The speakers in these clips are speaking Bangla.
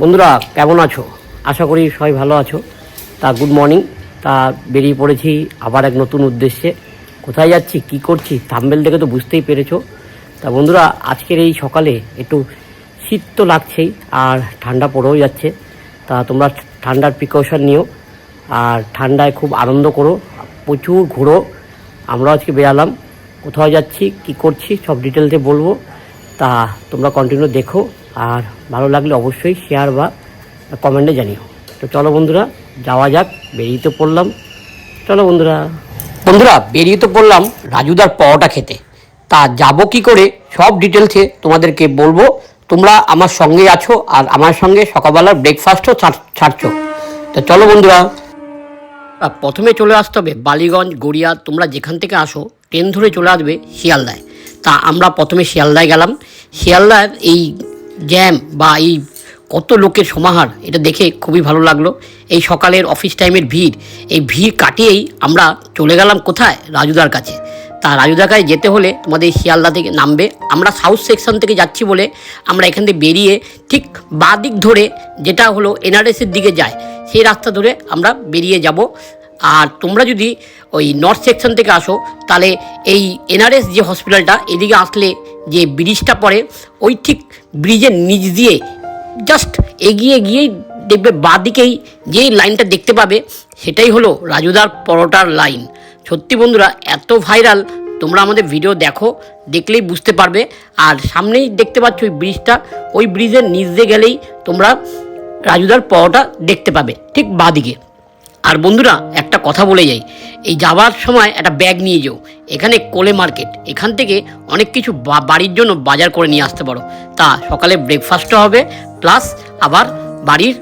বন্ধুরা, কেমন আছো? আশা করি সবাই ভালো আছো। তা গুড মর্নিং তা বেরিয়ে পড়েছি আবার এক নতুন উদ্দেশ্যে। কোথায় যাচ্ছি, কি করছি থাম্বেল দেখে তো বুঝতেই পেরেছ। তা বন্ধুরা, আজকের এই সকালে একটু শীত তো লাগছেই, আর ঠান্ডা পড়েও যাচ্ছে। তা তোমরা ঠান্ডার প্রিকশন নিও, আর ঠান্ডায় খুব আনন্দ করো, প্রচুর ঘোরো। আমরা আজকে বেরালাম। কোথাও যাচ্ছি, কি করছি, সব ডিটেলসে বলব। তা তোমরা কন্টিনিউ দেখো, আর ভালো লাগলে অবশ্যই শেয়ার বা কমেন্টে জানিও। তো চলো বন্ধুরা, যাওয়া যাক, বেরিয়ে তো পড়লাম। চলো বন্ধুরা। বন্ধুরা, বেরিয়ে তো পড়লাম রাজুদার পরোটা খেতে। তা যাব কি করে, সব ডিটেলসে তোমাদেরকে বলব। তোমরা আমার সঙ্গে আছো, আর আমার সঙ্গে সকালবেলার ব্রেকফাস্টও ছাড়ছো। তো চলো বন্ধুরা। প্রথমে চলে আসতে হবে বালিগঞ্জ গড়িয়া তোমরা যেখান থেকে আসো ট্রেন ধরে চলে আসবে শিয়ালদায়। তা আমরা প্রথমে শিয়ালদায় গেলাম। শিয়ালদার এই জ্যাম বা এই কত লোকের সমাহার, এটা দেখে খুবই ভালো লাগল। এই সকালের অফিস টাইমের ভিড়, এই ভিড় কাটিয়েই আমরা চলে গেলাম কোথায়? রাজুদার কাছে। তা রাজুদার কাছে যেতে হলে তোমাদের শিয়ালদা থেকে নামবে। আমরা সাউথ সেকশন থেকে যাচ্ছি বলে আমরা এখান থেকে বেরিয়ে ঠিক বাঁ দিক ধরে যেটা হলো এনআরএসের দিকে যায় সেই রাস্তা ধরে আমরা বেরিয়ে যাব। আর তোমরা যদি ওই নর্থ সেকশন থেকে আসো, তাহলে এই এনআরএস যে হসপিটালটা এদিকে আসলে যে ব্রিজটা পড়ে, ওই ঠিক ব্রিজের নিচ দিয়ে জাস্ট এগিয়ে গিয়েই দেখবে বাঁদিকেই যে লাইনটা দেখতে পাবে, সেটাই হলো রাজুদার পরোটার লাইন সত্যি বন্ধুরা, এত ভাইরাল তোমরা আমাদের ভিডিও দেখো, দেখলেই বুঝতে পারবে। আর সামনেই দেখতে পাচ্ছ ওই ব্রিজটা ওই ব্রিজের নিচ দিয়ে গেলেই তোমরা রাজুদার পরোটা দেখতে পাবে, ঠিক বাঁদিকে। আর বন্ধুরা, একটা কথা বলে যাই। এই যাওয়ার সময় একটা ব্যাগ নিয়ে যেও। এখানে কোলে মার্কেট। এখান থেকে অনেক কিছু বাড়ির জন্য বাজার করে নিয়ে আসতে পারো। তা সকালে ব্রেকফাস্টও হবে প্লাস আবার বাড়ির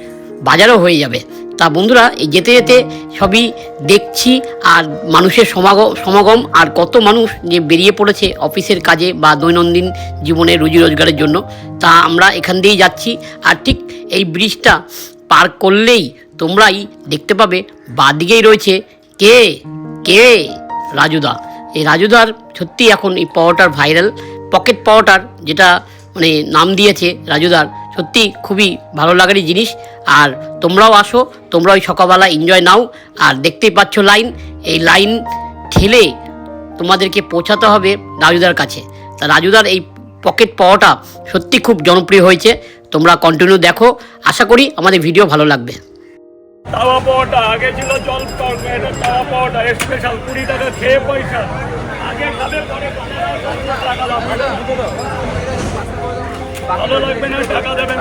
বাজারও হয়ে যাবে। তা বন্ধুরা, এই যেতে যেতে সবই দেখছি আর মানুষের সমাগম সমাগম আর কত মানুষ যে বেরিয়ে পড়েছে অফিসের কাজে বা দৈনন্দিন জীবনে রুজি রোজগারের জন্য। তা আমরা এখান দিয়েই যাচ্ছি। আর ঠিক এই ব্রিজটা পার করলেই তোমরাই দেখতে পাবে বাদিকেই রয়েছে কে? কে? রাজুদা। এই রাজুদার সত্যি এখন এই পাওয়াটার ভাইরাল পকেট পাওয়াটার যেটা মানে নাম দিয়েছে রাজুদার, সত্যি খুবই ভালো লাগারই জিনিস। আর তোমরাও আসো, তোমরা ওই সকালবেলা এনজয় নাও। আর দেখতেই পাচ্ছ লাইন এই লাইন ঠেলে তোমাদেরকে পৌঁছাতে হবে রাজুদার কাছে। তা রাজুদার এই পকেট পাওয়াটা সত্যি খুব জনপ্রিয় হয়েছে। তোমরা কন্টিনিউ দেখো। আশা করি আমাদের ভিডিও ভালো লাগবে। আগে ছিল কুড়ি টাকা খেয়ে পয়সা। দেবেন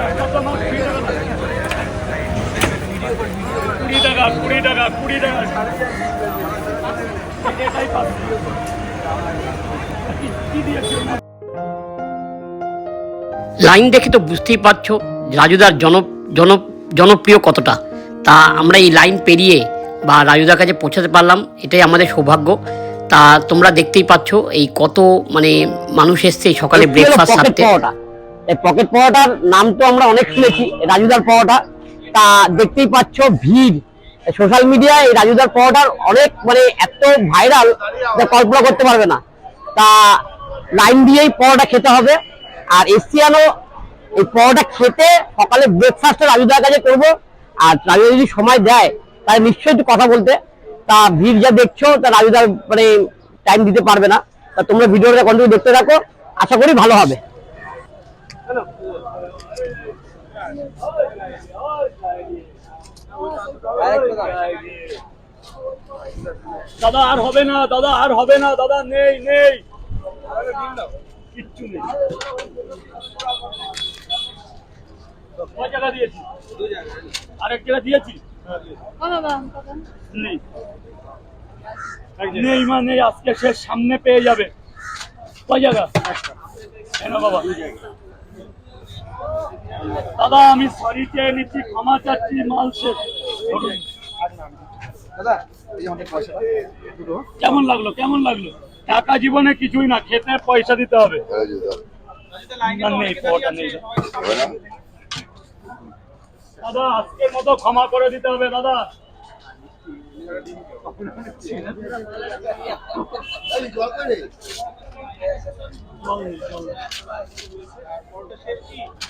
লাইন দেখে তো বুঝতেই পারছ রাজুদার জন জন জনপ্রিয় কতটা। তা আমরা এই লাইন পেরিয়ে বা রাজুদার কাছে পৌঁছাতে পারলাম এটাই আমাদের সৌভাগ্য। তা তোমরা দেখতেই পাচ্ছ এই কত মানে মানুষ এসছে সকালে ব্রেকফাস্ট সারতে। এই পকেট পাওয়াটার নাম তো আমরা অনেক শুনেছি রাজুদার পাওয়াটা তা দেখতেই পাচ্ছ ভিড়। সোশ্যাল মিডিয়ায় এই রাজুদার পাওয়াটার অনেক মানে এত ভাইরাল যা কল্পনা করতে পারবে না। তা লাইন দিয়েই পাওয়াটা খেতে হবে। আর এসিয়ানো এই পাওয়াটা খেতে সকালে ব্রেকফাস্টটা রাজুদার কাছে করব। আর রাজুদা যদি সময় দেয়, তাহলে নিশ্চয়ই একটু কথা বলতে। তা ভিড় যা দেখছ, তা রাজুদার মানে টাইম দিতে পারবে না। তা তোমরা ভিডিওটা কন্টিনিউ দেখতে থাকো। আশা করি ভালো হবে। দাদা আর হবে না, দাদা আর হবে না, দাদা নেই নেই। কিচ্ছু নেই। কয় টাকা দিয়েছি? আরেক টাকা দিয়েছি? নেই। নেই মা নেই আজকে সে সামনে পেয়ে যাবে। কয় জায়গা? বাবা। দাদা আমি সরি চেয়ে নিচ্ছি ক্ষমা চাচ্ছি মাল শেষ কেমন লাগল কেমন লাগল? টাকা জীবনে কিছুই না খেতে পয়সা দিতে হবে। দাদা আজকের মতো ক্ষমা করে দিতে হবে দাদা।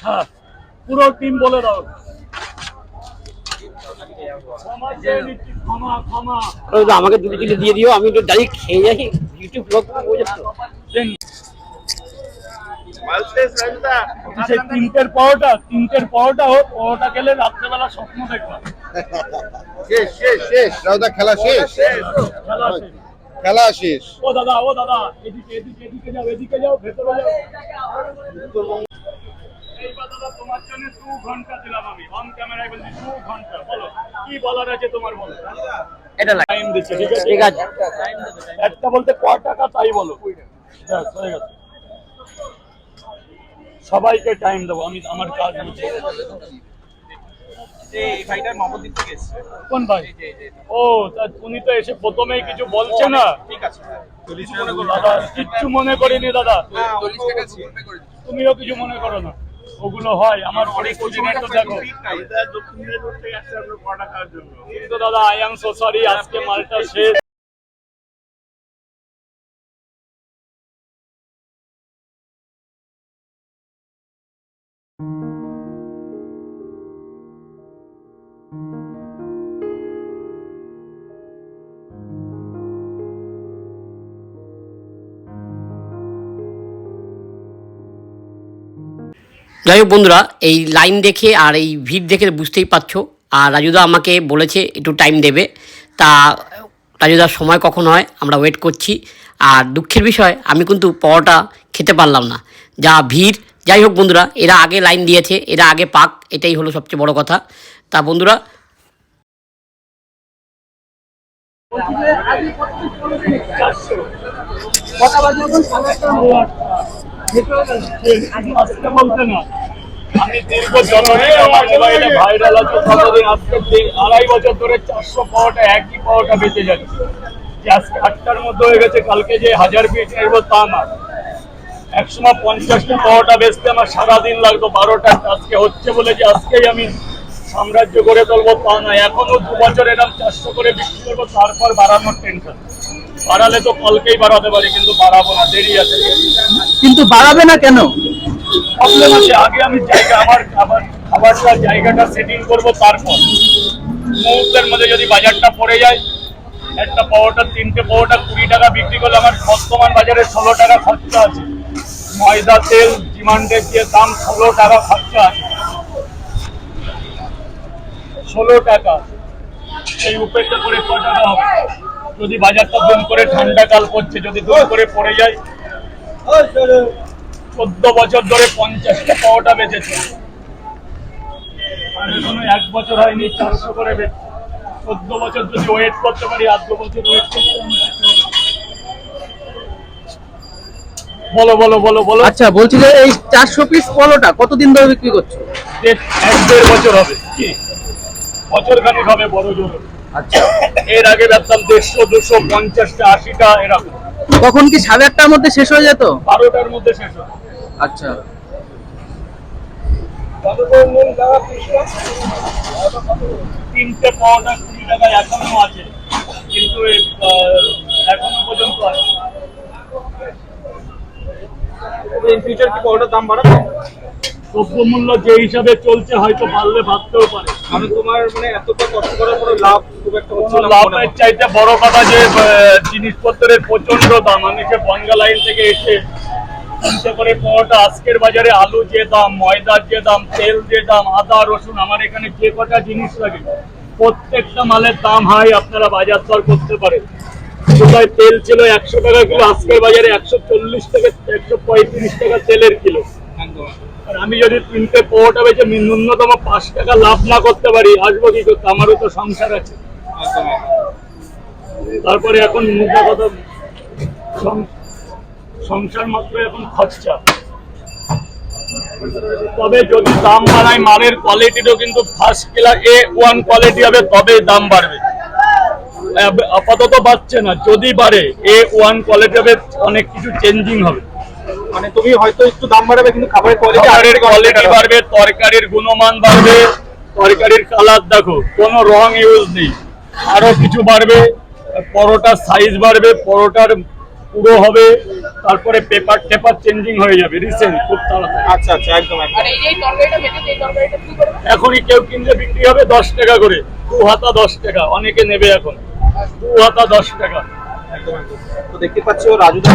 হ্যাঁ পুরো টিম বলে দাও ক্ষমা চেয়ে নিচ্ছি, ক্ষমা ক্ষমা ওই তো আমাকে দুটো চিলি দিয়ে দিও আমি একটু ডাইরেক্ট খেয়ে যাই ইউটিউব ব্লগ তিনটের পরোটা তিনটের পরোটা হোক পরোটা খেলে রাত্রেবেলা স্বপ্ন দেখবা। শেষ শেষ শেষ। রাউদা খেলা শেষ। খেলা শেষ। খেলা শেষ? ও দাদা ও দাদা এদিকে এদিকে এদিকে যাও এদিকে যাও ভেতরে যাও। এইবার দাদা তোমার জন্য দু ঘণ্টা দিলাম আমি অন ক্যামেরায় বলছি দু ঘণ্টা বলো কি বলার আছে তোমার বলো এটা টাইম দিচ্ছে ঠিক আছে ঠিক আছে একটা বলতে ক টাকা তাই বলো হয়ে গেছে সবাইকে টাইম দেবো আমি আমার কাজ কোন ভাই ও উনি তো এসে প্রথমেই কিছু বলছে না দাদা কিচ্ছু মনে করিনি দাদা তুমিও কিছু মনে করো না ওগুলো হয় আমার অনেক দেখো কিন্তু দাদা আই এম সো সরি আজকে মালটা শেষ। যাই হোক বন্ধুরা, এই লাইন দেখে আর এই ভিড় দেখে বুঝতেই পারছ। আর রাজুদা আমাকে বলেছে একটু টাইম দেবে। তা রাজুদার সময় কখন হয়? আমরা ওয়েট করছি। আর দুঃখের বিষয়, আমি কিন্তু পরোটা খেতে পারলাম না। যা ভিড়, যাই হোক বন্ধুরা, এরা আগে লাইন দিয়েছে, এরা আগে পাক, এটাই হলো সবচেয়ে বড় কথা। তা বন্ধুরা না আমি দীর্ঘ আমার ভাইরাল আড়াই বছর ধরে চারশো একই বেঁচে যাচ্ছে। যে আজকে আটটার মধ্যে হয়ে গেছে, কালকে যে হাজার তা না। পঞ্চাশটা আমার সারাদিন লাগতো, বারোটা আজকে হচ্ছে বলে যে আজকেই আমি সাম্রাজ্য করে তুলবো তা নয় এখনও দু বছর এরকম চারশো করে বিক্রি করব, তারপর বাড়ানোর টেনশন বাড়ালে তো কালকেই বাড়াতে পারি কিন্তু বাড়াবো না দেরি আছে। কিন্তু বাড়াবে না কেন? প্রবলেম আছে আগে আমি জায়গা আমার খাবারটা জায়গাটা সেটিং করব তারপর। মুহূর্তের মধ্যে যদি বাজারটা পড়ে যায় একটা পাওয়াটা তিনটে পাওয়াটা কুড়ি টাকা বিক্রি করলে আমার বর্তমান বাজারে ষোলো টাকা খরচা আছে। ময়দা তেল ডিমান্ডের যে দাম ষোলো টাকা খরচা আছে। ষোলো টাকা। সেই উপেক্ষা করে ক টাকা হবে। যদি বাজারটা দুম করে ঠান্ডা কাল পড়ছে যদি দুম করে পড়ে যায় চোদ্দ বছর ধরে পঞ্চাশটা পাওয়াটা বেঁচেছে। এখনও এক বছর হয়নি চারশো করে বেচছে। চোদ্দ বছর যদি ওয়েট করতে পারি আট বছর ওয়েট করতে। বলো বলো বলো বলো। আচ্ছা বলছি যে এই চারশো পিস পলোটা কতদিন ধরে বিক্রি করছ? এক দেড় বছর হবে। কি বছর খানিক হবে বড় জোর। আচ্ছা। এর আগে বেচতাম দেড়শো দুশো পঞ্চাশটা আশিটা এরকম। তখন কি সাড়ে আটটার মধ্যে শেষ হয়ে যেত? বারোটার মধ্যে শেষ হবে আচ্ছা। তিনটে পাওয়াটা কুড়ি টাকায় এখনও আছে। কিন্তু এখনও পর্যন্ত আছে। দ্রব্যমূল্য যে হিসাবে চলছে হয়তো পারলে ভাবতেও পারে। আমি তোমার মানে এতটা কষ্ট করার পরে লাভ খুব একটা হচ্ছে কোনো না লাভের চাইতে বড় কথা যে জিনিসপত্রের প্রচণ্ড দাম। আমি সে বনগা লাইন থেকে এসে চিন্তা করে পাওয়াটা আজকের বাজারে আলু যে দাম ময়দার যে দাম তেল যে দাম আদা রসুন আমার এখানে যে কটা জিনিস লাগে প্রত্যেকটা মালের দাম হাই আপনারা বাজার দর করতে পারেন। কোথায় তেল ছিল একশো টাকা কিলো, আজকের বাজারে একশো চল্লিশ থেকে একশো পঁয়ত্রিশ টাকা তেলের কিলো। আর আমি যদি তিনটে পোয়াটা বেচে ন্যূনতম পাঁচ টাকা লাভ না করতে পারি, আসব কি করতে? আমারও তো সংসার আছে। তারপরে এখন মুদ্রা কথা সংসার মাত্র এখন খরচা। তবে যদি দাম বাড়ায়, মালের কোয়ালিটিটাও কিন্তু first class A one quality হবে তবে দাম বাড়বে। আপাতত বাড়ছে না যদি বাড়ে এ ওয়ান কোয়ালিটি হবে অনেক কিছু চেঞ্জিং হবে। মানে তুমি হয়তো একটু দাম বাড়াবে কিন্তু খাবারের কোয়ালিটি কোয়ালিটি বাড়বে তরকারির গুণমান বাড়বে তরকারির কালার দেখো কোনো রং ইউজ নেই। আরও কিছু বাড়বে পরোটার সাইজ বাড়বে পরোটার পুরো হবে তারপরে পেপার টেপার চেঞ্জিং হয়ে যাবে রিসেন্ট খুব তাড়াতাড়ি। আচ্ছা আচ্ছা একদম একদম। আর এই তরকারিটা ভেজেছে এই তরকারিটা কি করে? এখনই কেউ কিনলে বিক্রি হবে দশ টাকা করে দু হাতা দশ টাকা অনেকে নেবে এখন। দু হাতা দশ টাকা। একদম একদম তো দেখতে পাচ্ছ রাজুদা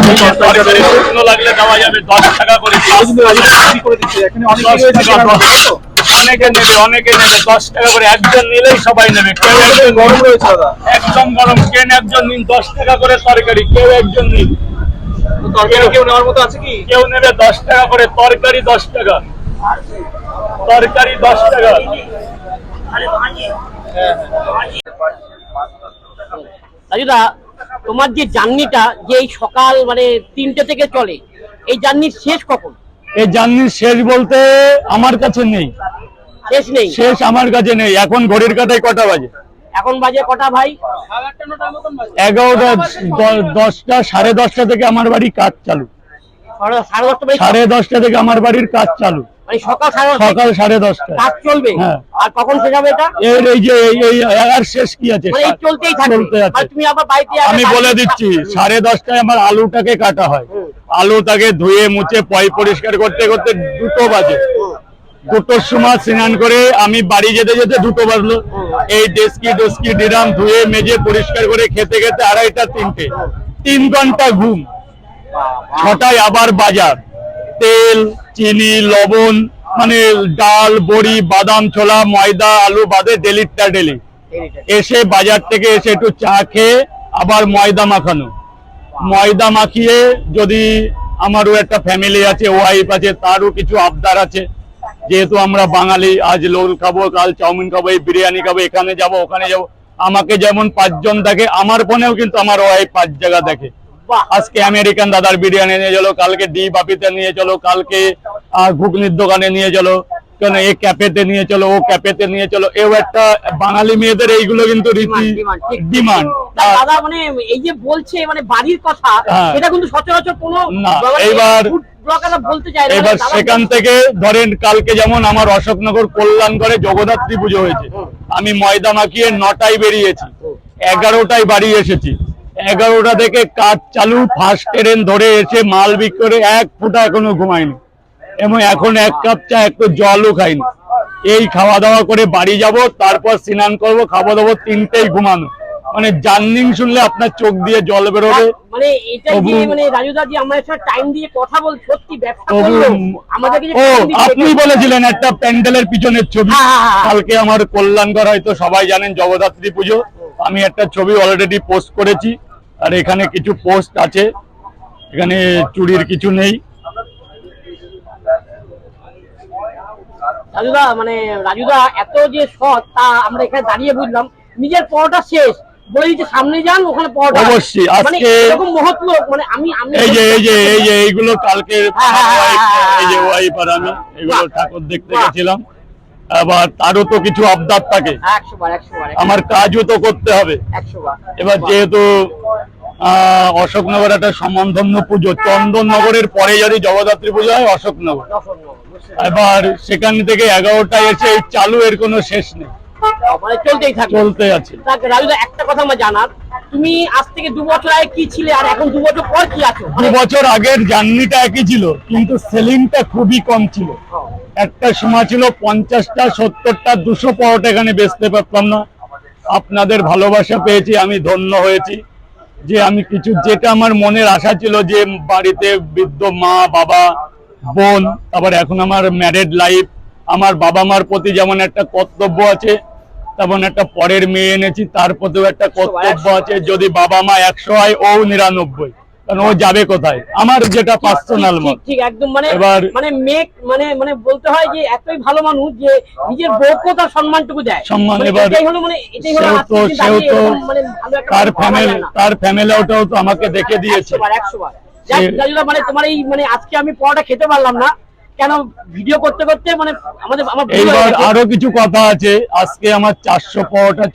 শুকনো লাগলে দেওয়া যাবে দশ টাকা করে আজও কিন্তু রাজুদা বিক্রি করে দিচ্ছে? এখানে অনেক দশ রয়েছে টাকা, কেনার দশ। মতো, তো? অনেকে নেবে অনেকে নেবে। দশ টাকা করে একজন নিলেই সবাই নেবে। কেউ একজন গরম রয়েছে দাদা। একদম গরম। কেন একজন নিন? দশ টাকা করে তরকারি কেউ একজন নিন তো তরকারি কেউ নেওয়ার মতো আছে কি? কেউ নেবে দশ টাকা করে। তরকারি দশ টাকা। তরকারি দশ টাকা। রাজুদা তোমার যে জার্নিটা যে এই সকাল মানে তিনটে থেকে চলে এই জার্নির শেষ কখন? এই জার্নির শেষ বলতে আমার কাছে নেই। শেষ নেই? শেষ আমার কাছে নেই। এখন ঘড়ির কাটায় কটা বাজে? এখন বাজে কটা ভাই? এগারোটা দশটা সাড়ে দশটা থেকে আমার বাড়ি কাজ চালু। সাড়ে দশটা থেকে আমার বাড়ির কাজ চালু। মানে সকাল সকাল সাড়ে দশটা কাজ চলবে। আর কখন শেষ হবে এটা? এই যে এই এই আর শেষ কি আছে? এই চলতেই থাকবে আর তুমি আবার বাড়িতে আমি বলে দিচ্ছি সাড়ে দশটায় আমার আলুটাকে কাটা হয়। আলুটাকে ধুয়ে মুছে পয় পরিষ্কার করতে করতে দুটো বাজে। দুটোর সময় স্নান করে আমি বাড়ি যেতে যেতে দুটো বাজলো। এই ডেস্কি ডেস্কি ডিরাম ধুয়ে মেজে পরিষ্কার করে খেতে খেতে আড়াইটা তিনটে। তিন ঘণ্টা ঘুম। ছটায় আবার বাজার। তেল, চিনি, লবণ মানে ডাল, বড়ি, বাদাম, ছোলা, ময়দা, আলু বাদে ডেলিটা ডেলি। এসে বাজার থেকে এসে একটু চা খেয়ে আবার ময়দা মাখানো। ময়দা মাখিয়ে যদি আমারও একটা ফ্যামিলি আছে ওয়াইফ আছে, তারও কিছু আবদার আছে। যেহেতু আমরা বাঙালি, আজ লোল খাব, কাল চাউমিন খাব, এই বিরিয়ানি খাব, এখানে যাব, ওখানে যাব। আমাকে যেমন পাঁচজন দেখে, আমার ফোনেও কিন্তু আমার ওয়াইফ পাঁচ জায়গা দেখে। আজকে আমেরিকান দাদার বিরিয়ানি নিয়ে চলো কালকে ডি বাপিতে নিয়ে চলো কালকে ঘুগনির দোকানে নিয়ে চলো কেন এ ক্যাফেতে নিয়ে চলো ও ক্যাফেতে নিয়ে চলো। এও একটা বাঙালি মেয়েদের এইগুলো কিন্তু রীতি। ডিমান্ড দাদা মানে এই যে বলছে মানে বাড়ির কথা হ্যাঁ। এটা কিন্তু সচরাচর কোনো না, মানে এইবার- এবার সেখান থেকে ধরেন কালকে যেমন আমার অশোকনগর কল্যাণ করে জগদ্ধাত্রী পুজো হয়েছে। আমি ময়দা মাখিয়ে নটায় বেরিয়েছি। এগারোটায় বাড়ি এসেছি। এগারোটা থেকে কাজ চালু ফার্স্ট ট্রেন ধরে এসে মাল বিক্রি করে এক ফুটা এখনও ঘুমায়নি। এবং এখন এক কাপ চা একটু জলও খাইনি। এই খাওয়া দাওয়া করে বাড়ি যাব তারপর স্নান করব খাওয়া দাওয়া তিনটেই ঘুমানো। মানে জার্নিং শুনলে আপনার চোখ দিয়ে জল বেরোবে। মানে এটা যে তবু- মানে যে ও আপনি বলেছিলেন একটা প্যান্ডেলের পিছনের ছবি। হ্যাঁ, হ্যাঁ, হ্যাঁ। কালকে আমার কল্যাণগড় হয়তো সবাই জানেন জগদ্ধাত্রী পুজো। আমি একটা ছবি অলরেডি পোস্ট করেছি। আর এখানে কিছু পোস্ট আছে এখানে চুরির কিছু নেই। রাজুদা মানে রাজুদা এত যে সৎ তা আমরা এখানে দাঁড়িয়ে বুঝলাম। নিজের পড়াটা শেষ। বলে দিচ্ছে সামনে যান ওখানে পড়াটা অবশ্যই, মানে আজকে- এরকম মহৎ লোক মানে আমি আমি এই যে এই যে এই যে এইগুলো কালকে হ্যাঁ, হ্যাঁ, হ্যাঁ, এই যে। ওয়াইফ আর আমি এগুলো ঠাকুর দেখতে গেছিলাম। আবার তারও তো কিছু আবদার থাকে। আমার কাজও তো করতে হবে। এবার যেহেতু আহ, অশোকনগর একটা সম্বন্ধন্য পুজো চন্দননগরের পরে যদি জগদ্ধাত্রী পুজো হয় অশোকনগর। এবার সেখান থেকে এগারোটায় এসে চালু এর কোনো শেষ নেই। মানে চলতেই থাকবে। চলতে আছে। রাজুদা একটা কথা আমার জানার। তুমি আজ থেকে দু বছর আগে কি ছিলে আর এখন দু বছর পর কি আছো? দু বছর আগের জার্নিটা একই ছিল কিন্তু সেলিংটা খুবই কম ছিল। একটা সময় ছিল পঞ্চাশটা সত্তরটা দুশো পরোটা এখানে বেচতে পারতাম না। আপনাদের ভালোবাসা পেয়েছি আমি ধন্য হয়েছি। যে আমি কিছু যেটা আমার মনের আশা ছিল যে বাড়িতে বৃদ্ধ মা বাবা বোন তারপর এখন আমার ম্যারেড লাইফ আমার বাবা মার প্রতি যেমন একটা কর্তব্য আছে তেমন একটা পরের মেয়ে এনেছি তার প্রতিও একটা কর্তব্য আছে যদি বাবা মা একশো হয় ও নিরানব্বই। কারণ ও যাবে কোথায়? আমার যেটা পার্সোনাল মত। ঠিক একদম মানে এবার- মানে মেক মানে মানে বলতে হয় যে এতই ভালো মানুষ যে নিজের বউকে তার সম্মানটুকু দেয়। সম্মান মানে এবার মানে এটাই হলো সেও তো সেও তো মানে ভালো একটা তার ফ্যামিলি তার ফ্যামিলি ওটাও তো আমাকে দেখে দিয়েছে। একশো বার একশো বার। যাক, সে- মানে তোমার এই মানে আজকে আমি পড়াটা খেতে পারলাম না। কেন ভিডিও করতে করতে মানে আমাদের আমার এইবার আরও কিছু কথা আছে। আজকে আমার চারশো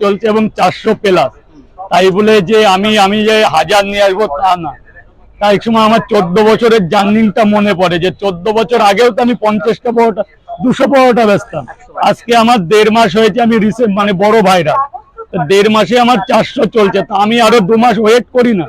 চলছে এবং চারশো প্লাস। তাই বলে যে আমি আমি যে হাজার নিয়ে আসব তা না। তাই এক সময় আমার চোদ্দ বছরের জার্নিংটা মনে পড়ে যে চোদ্দ বছর আগেও তো আমি পঞ্চাশটা পাওয়াটা দুশো পাওয়াটা বেচতাম। আজকে আমার দেড় মাস হয়েছে আমি রিসেন্ট মানে বড় ভাইরা তো দেড় মাসে আমার চারশো চলছে। তা আমি আরও দু মাস ওয়েট করি না।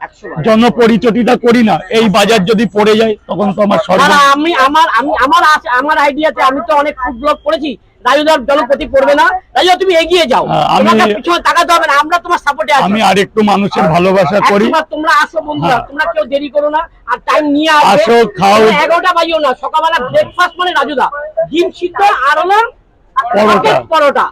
একশো জনপরিচটিটা করি না। এই বাজার যদি পড়ে যায় তখন তো আমার সর্ব আমি আমার আমি আমার আমার আইডিয়াতে আমি তো অনেক ফুড ব্লগ করেছি। রাজুদার জনপ্রতি পড়বে না। রাজু তুমি এগিয়ে যাও। হ্যাঁ, আমি- তোমাকে পিছনে তাকাতে হবে না আমরা তোমার সাপোর্টে আছি। আমি আরেকটু মানুষের ভালোবাসা করি। তোমরা আসো বন্ধুরা হ্যাঁ। তোমরা কেউ দেরি করো না আর টাইম নিয়ে আসো, খাও। বাজিও না সকালবেলা ব্রেকফাস্ট মানে রাজুদা ডিম সিদ্ধ আর হলো পরোটা। পরোটা।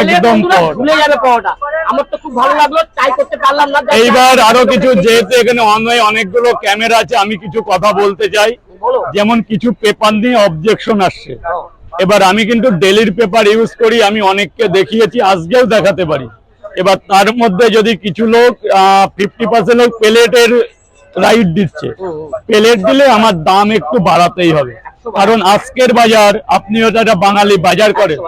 একদম ভুলে যাবে পরোটা। আমার তো খুব ভালো লাগল ট্রাই করতে পারলাম না। এইবার আরও কিছু যেহেতু এখানে অনলাইন অনেকগুলো ক্যামেরা আছে আমি কিছু কথা বলতে চাই। যেমন কিছু পেপার নিয়ে অবজেকশন আসছে। এবার আমি কিন্তু ডেলির পেপার ইউজ করি আমি অনেককে দেখিয়েছি আজকেও দেখাতে পারি। এবার তার মধ্যে যদি কিছু লোক ফিফটি পার্সেন্ট লোক প্লেটের রাইট দিচ্ছে। প্লেট দিলে আমার দাম একটু বাড়াতেই হবে। কারণ আজকের বাজার আপনিও যারা বাঙালি বাজার করেন।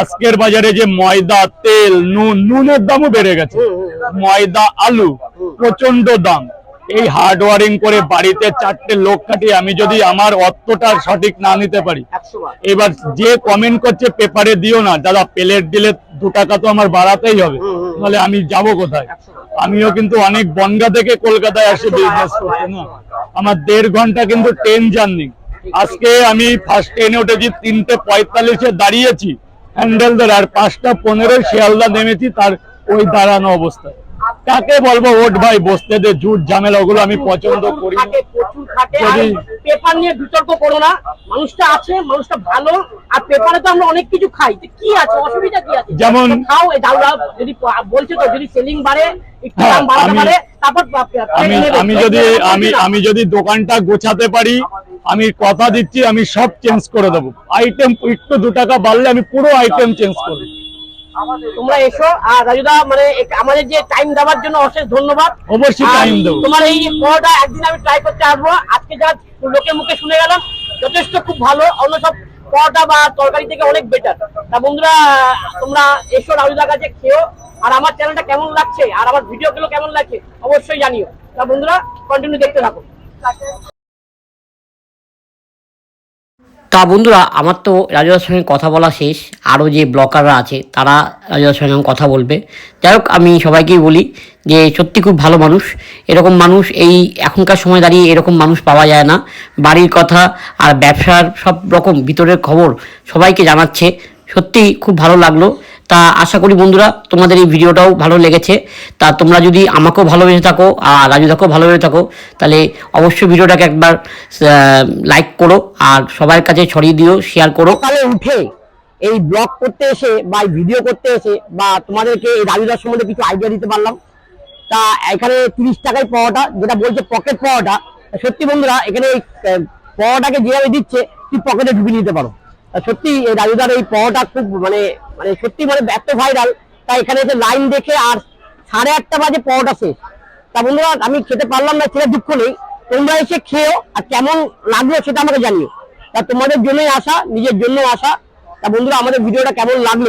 আজকের বাজারে যে ময়দা, তেল, নুন, নুনের দামও বেড়ে গেছে। ময়দা, আলু প্রচণ্ড দাম। এই হার্ড ওয়ারিং করে বাড়িতে চারটে লোক খাটিয়ে আমি যদি আমার অর্থটা সঠিক না নিতে পারি, এবার যে কমেন্ট করছে পেপারে দিও না। দাদা প্লেট দিলে দু টাকা তো আমার বাড়াতেই হবে। তাহলে আমি যাব কোথায়? আমিও কিন্তু অনেক বনগা থেকে কলকাতায় আসি বিজনেস করতে না। আমার দেড় ঘণ্টা কিন্তু ট্রেন জার্নি আজকে আমি ফার্স্ট ট্রেনে উঠেছি, তিনটে পঁয়তাল্লিশে দাঁড়িয়েছি হ্যান্ডেল ধরে আর পাঁচটা পনেরো শিয়ালদা নেমেছি, তার ওই দাঁড়ানো অবস্থায়। কাকে বলব? ওট ভাই বসতে দে জুট ঝামেলা ওগুলো আমি পছন্দ করি পেপার নিয়ে বিতর্ক করো না। মানুষটা আছে মানুষটা ভালো আর পেপারে তো আমরা অনেক কিছু খাই। কি আছে? অসুবিধা কি আছে? যেমন- খাও যদি বলছে তো যদি সেলিং বাড়ে হ্যাঁ, আমি- যদি আমি আমি যদি দোকানটা গোছাতে পারি আমি কথা দিচ্ছি আমি সব চেঞ্জ করে দেবো। আইটেম একটু দু টাকা বাড়লে আমি পুরো আইটেম চেঞ্জ করব তোমরা এসো। আর রাজুদা মানে আমাদের যে টাইম দেওয়ার জন্য অশেষ ধন্যবাদ। অবশ্যই দেবো। তোমার এই পরোটা একদিন আমি ট্রাই করতে আসব। আজকে যা লোকের মুখে শুনে গেলাম যথেষ্ট খুব ভালো। অন্য সব পরোটা বা তরকারি থেকে অনেক বেটার তা বন্ধুরা তোমরা এসো রাজুদার কাছে খেও আর আমার চ্যানেলটা কেমন লাগছে? আর আমার ভিডিও গুলো কেমন লাগছে? অবশ্যই জানিও। তা বন্ধুরা কন্টিনিউ দেখতে থাকো। তা বন্ধুরা, আমার তো রাজুদার সঙ্গে কথা বলা শেষ। আরও যে ব্লকাররা আছে, তারা রাজুদার সঙ্গে কথা বলবে। যাই হোক, আমি সবাইকেই বলি যে, সত্যি খুব ভালো মানুষ। এরকম মানুষ এই এখনকার সময় দাঁড়িয়ে এরকম মানুষ পাওয়া যায় না। বাড়ির কথা আর ব্যবসার সব রকম ভিতরের খবর সবাইকে জানাচ্ছে। সত্যি খুব ভালো লাগল। তা আশা করি বন্ধুরা তোমাদের এই ভিডিওটাও ভালো লেগেছে। তা তোমরা যদি আমাকেও ভালোবেসে থাকো আর রাজু রাজুদাকেও ভালোবেসে থাকো, তাহলে অবশ্যই ভিডিওটাকে একবার লাইক করো আর সবার কাছে ছড়িয়ে দিও শেয়ার করো। সকালে উঠে এই ব্লগ করতে এসে বা ভিডিও করতে এসে বা তোমাদেরকে এই রাজুদার সম্বন্ধে কিছু আইডিয়া দিতে পারলাম। তা এখানে তিরিশ টাকায় পাওয়াটা যেটা বলছে পকেট পাওয়াটা সত্যি বন্ধুরা, এখানে এই পাওয়াটাকে যেভাবে দিচ্ছে তুই পকেটে ঢুকিয়ে নিতে পারো। সত্যি রাজুদার এই পাওয়াটা খুব মানে মানে সত্যি মানে এত ভাইরাল তাই এখানে এসে লাইন দেখে আর সাড়ে আটটা বাজে পাওয়াটা শেষ। তা বন্ধুরা, আমি খেতে পারলাম না, সেটা দুঃখ নেই। তোমরা এসে খেয়েও আর কেমন লাগল সেটা আমাকে জানিও। তা তোমাদের জন্যই আসা নিজের জন্য আসা তা বন্ধুরা, আমাদের ভিডিওটা কেমন লাগল?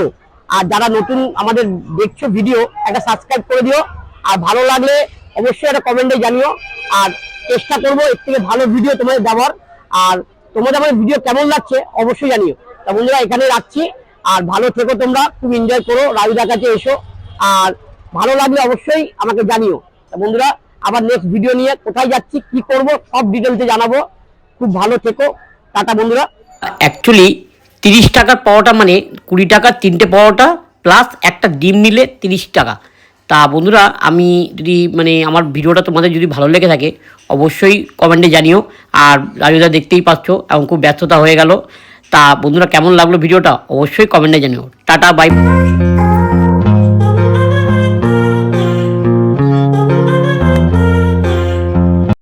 আর যারা নতুন আমাদের দেখছ ভিডিও একটা সাবস্ক্রাইব করে দিও। আর ভালো লাগলে অবশ্যই একটা কমেন্টে জানিও। আর চেষ্টা করব, এর থেকে ভালো ভিডিও তোমাদের দেওয়ার। আর তোমাদের আমার ভিডিও কেমন লাগছে অবশ্যই জানিও। তা বন্ধুরা এখানে রাখছি। আর ভালো থেকো তোমরা, খুব এনজয় করো রাজুদার কাছে এসো। আর ভালো লাগলে অবশ্যই আমাকে জানিও। তা বন্ধুরা, আবার নেক্সট ভিডিও নিয়ে কোথায় যাচ্ছি, কি করব, সব ডিটেলসে জানাব। খুব ভালো থেকো। টাটা বন্ধুরা। অ্যাকচুয়ালি তিরিশ টাকার পাওয়াটা মানে কুড়ি টাকার তিনটে পাওয়াটা প্লাস একটা ডিম নিলে তিরিশ টাকা। তা বন্ধুরা, আমি যদি মানে আমার ভিডিওটা তোমাদের যদি ভালো লেগে থাকে, অবশ্যই কমেন্টে জানিও। আর রাজুদা দেখতেই পাচ্ছ এবং খুব ব্যস্ততা হয়ে গেল। তা বন্ধুরা, কেমন লাগল ভিডিওটা? অবশ্যই কমেন্টে জানিও। Tata bye